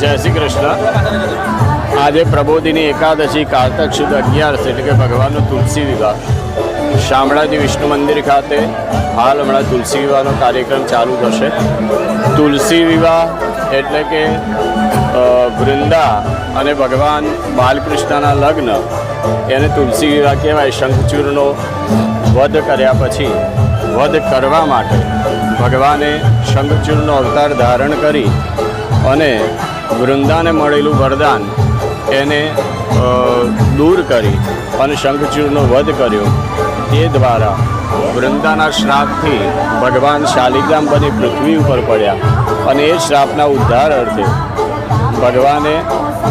જય શ્રી કૃષ્ણ. આજે પ્રબોધિની એકાદશી કારતક શુદ્ધ અગિયારસ એટલે કે ભગવાનનો તુલસી વિવાહ. શામળાજી વિષ્ણુ મંદિર ખાતે હાલ હમણાં તુલસી વિવાહનો કાર્યક્રમ ચાલુ થશે. તુલસી વિવાહ એટલે કે વૃંદા અને ભગવાન બાલકૃષ્ણના લગ્ન, એને તુલસી વિવાહ કહેવાય. શંખચૂરનો વધ કર્યા પછી, વધ કરવા માટે ભગવાને શંખચૂરનો અવતાર ધારણ કરી અને વૃંદાને મળેલું વરદાન એને દૂર કરી અને શંખચૂરનો વધ કર્યો. તે દ્વારા વૃંદાના શ્રાપથી ભગવાન શાલિગ્રામ બની પૃથ્વી ઉપર પડ્યા અને એ શ્રાપના ઉદ્ધાર અર્થે ભગવાને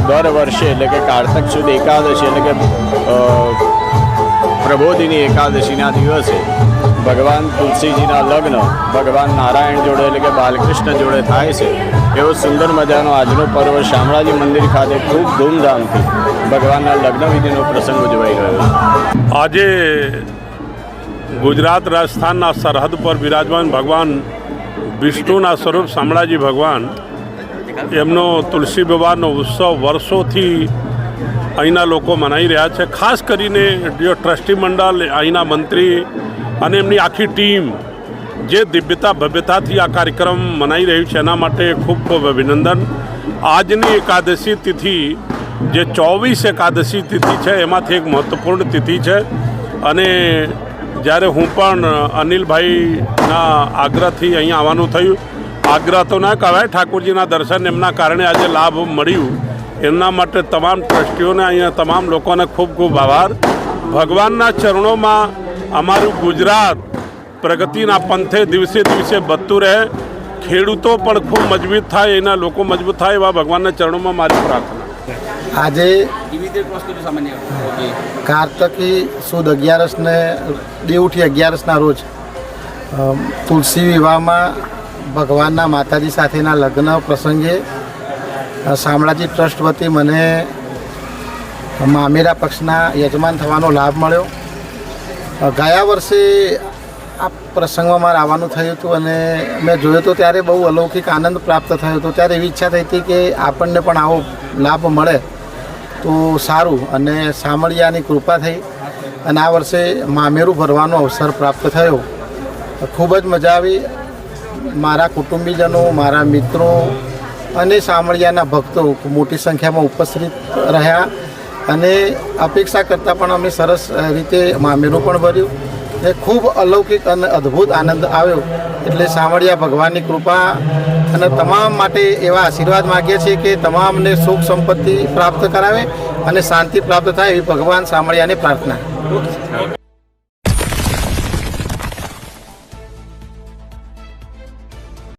દર વર્ષે એટલે કે કારતક સુદ એકાદશી એટલે કે પ્રબોધિની એકાદશીના દિવસે ભગવાન તુલસીજીના લગ્ન, ભગવાન નારાયણ જોડે એટલે કે બાલકૃષ્ણ જોડે થાય છે, એવો સુંદર મજાનો આજનો પર્વ શામળાજી મંદિર ખાતે ખૂબ ધૂમધામથી ભગવાનના લગ્ન વિધિનો પ્રસંગ ઉજવાઈ રહ્યો છે. આજે ગુજરાત રાજસ્થાનના સરહદ પર બિરાજમાન ભગવાન વિષ્ણુના સ્વરૂપ શામળાજી ભગવાન, એમનો તુલસી વિવાહનો ઉત્સવ વર્ષોથી અહીંના લોકો મનાઈ રહ્યા છે. ખાસ કરીને જો ટ્રસ્ટી મંડળ, અહીંના મંત્રી અને એમની આખી ટીમ જે દિવ્યતા, ભવ્યતાથી આ કાર્યક્રમ મનાઈ રહ્યું છે, એના માટે ખૂબ ખૂબ અભિનંદન. આજની એકાદશી તિથિ જે ચોવીસ એકાદશી તિથિ છે, એમાંથી એક મહત્ત્વપૂર્ણ તિથિ છે. અને જ્યારે હું પણ અનિલભાઈના આગ્રહથી અહીંયા આવવાનું થયું, આગ્રહ તો ના કહેવાય, ઠાકોરજીના દર્શન એમના કારણે આજે લાભ મળ્યું. એમના માટે તમામ ટ્રસ્ટીઓને અહીંયા તમામ લોકોને ખૂબ ખૂબ આભાર. ભગવાનના ચરણોમાં અમારું ગુજરાત પ્રગતિના પંથે દિવસે દિવસે વધતું રહે. ખેડૂતો પણ ખૂબ મજબૂત થાય એના લોકો મજબૂત થાય એવા ભગવાનના ચરણોમાં મારી પ્રાર્થના. આજે કાર્તકી સુદ અગિયારસને દેવઠી અગિયારસના રોજ તુલસી વિવાહમાં ભગવાનના માતાજી સાથેના લગ્ન પ્રસંગે શામળાજી ટ્રસ્ટ વતી મને મામેરા પક્ષના યજમાન થવાનો લાભ મળ્યો. ગયા વર્ષે આ પ્રસંગમાં મારે આવવાનું થયું હતું અને મેં જોયું હતું ત્યારે બહુ અલૌકિક આનંદ પ્રાપ્ત થયો હતો. ત્યારે એવી ઈચ્છા થઈ હતી કે આપણને પણ આવો લાભ મળે તો સારું અને સામળિયાની કૃપા થઈ અને આ વર્ષે મામેરું ભરવાનો અવસર પ્રાપ્ત થયો. ખૂબ જ મજા આવી. મારા કુટુંબીજનો, મારા મિત્રો અને સામળિયાના ભક્તો મોટી સંખ્યામાં ઉપસ્થિત રહ્યા. અને અપેક્ષા કરતાં પણ અમે સરસ રીતે મામેરું પણ ભર્યું. ને ખૂબ અલૌકિક અને અદ્ભુત આનંદ આવ્યો. એટલે સાંવળિયા ભગવાનની કૃપા અને તમામ માટે એવા આશીર્વાદ માગીએ છીએ કે તમામને સુખ સંપત્તિ પ્રાપ્ત કરાવે અને શાંતિ પ્રાપ્ત થાય એવી ભગવાન સાંવળિયાની પ્રાર્થના.